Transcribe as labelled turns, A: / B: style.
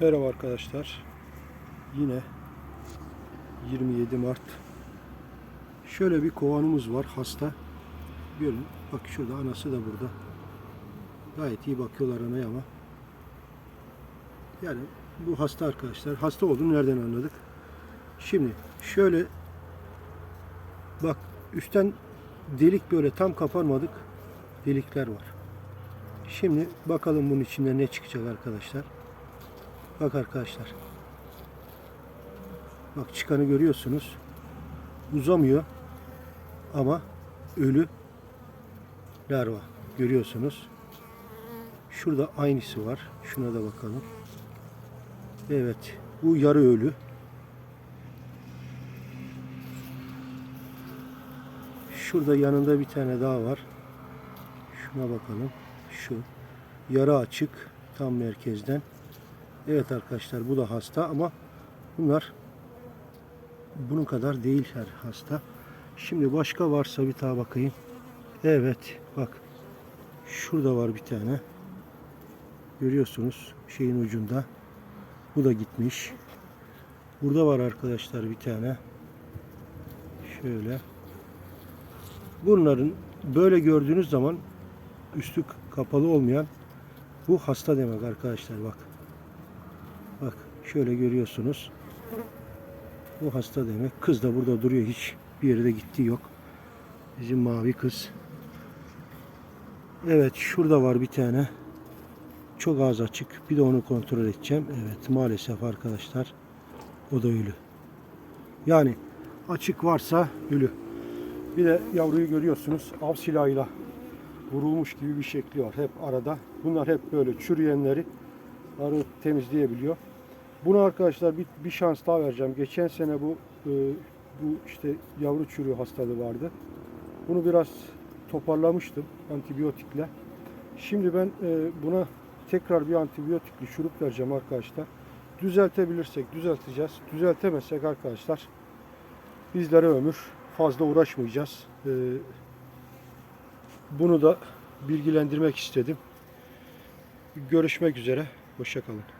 A: Merhaba arkadaşlar. Yine 27 Mart. Şöyle bir kovanımız var hasta. Görün bak şurada anası da burada. Gayet iyi bakıyorlar anaya ama. Yani bu hasta arkadaşlar. Hasta olduğunu nereden anladık? Şimdi şöyle bak üstten delik böyle tam kapanmadık. Delikler var. Şimdi bakalım bunun içinde ne çıkacak arkadaşlar. Bak arkadaşlar. Bak çıkanı görüyorsunuz. Uzamıyor. Ama ölü larva. Görüyorsunuz. Şurada aynısı var. Şuna da bakalım. Evet. Bu yarı ölü. Şurada yanında bir tane daha var. Şuna bakalım. Şu. Yarı açık. Tam merkezden. Evet arkadaşlar bu da hasta ama bunlar bunun kadar değil her hasta. Şimdi başka varsa bir daha bakayım. Evet bak. Şurada var bir tane. Görüyorsunuz şeyin ucunda. Bu da gitmiş. Burada var arkadaşlar bir tane. Şöyle. Bunların böyle gördüğünüz zaman üstü kapalı olmayan bu hasta demek arkadaşlar bak. Bak şöyle görüyorsunuz. Bu hasta demek. Kız da burada duruyor. Hiç bir yere de gittiği yok. Bizim mavi kız. Evet şurada var bir tane. Çok az açık. Bir de onu kontrol edeceğim. Evet maalesef arkadaşlar. O da ölü. Yani açık varsa ölü. Bir de yavruyu görüyorsunuz. Av silahıyla vurulmuş gibi bir şekli var. Hep arada. Bunlar hep böyle çürüyenleri arı temizleyebiliyor. Bunu arkadaşlar bir, bir şans daha vereceğim. Geçen sene bu e, bu işte yavru çürüğü hastalığı vardı. Bunu biraz toparlamıştım antibiyotikle. Şimdi ben e, buna tekrar bir antibiyotikli şurup vereceğim arkadaşlar. Düzeltebilirsek düzelteceğiz. Düzeltemezsek arkadaşlar bizlere ömür fazla uğraşmayacağız. E, bunu da bilgilendirmek istedim. Görüşmek üzere. Hoşçakalın.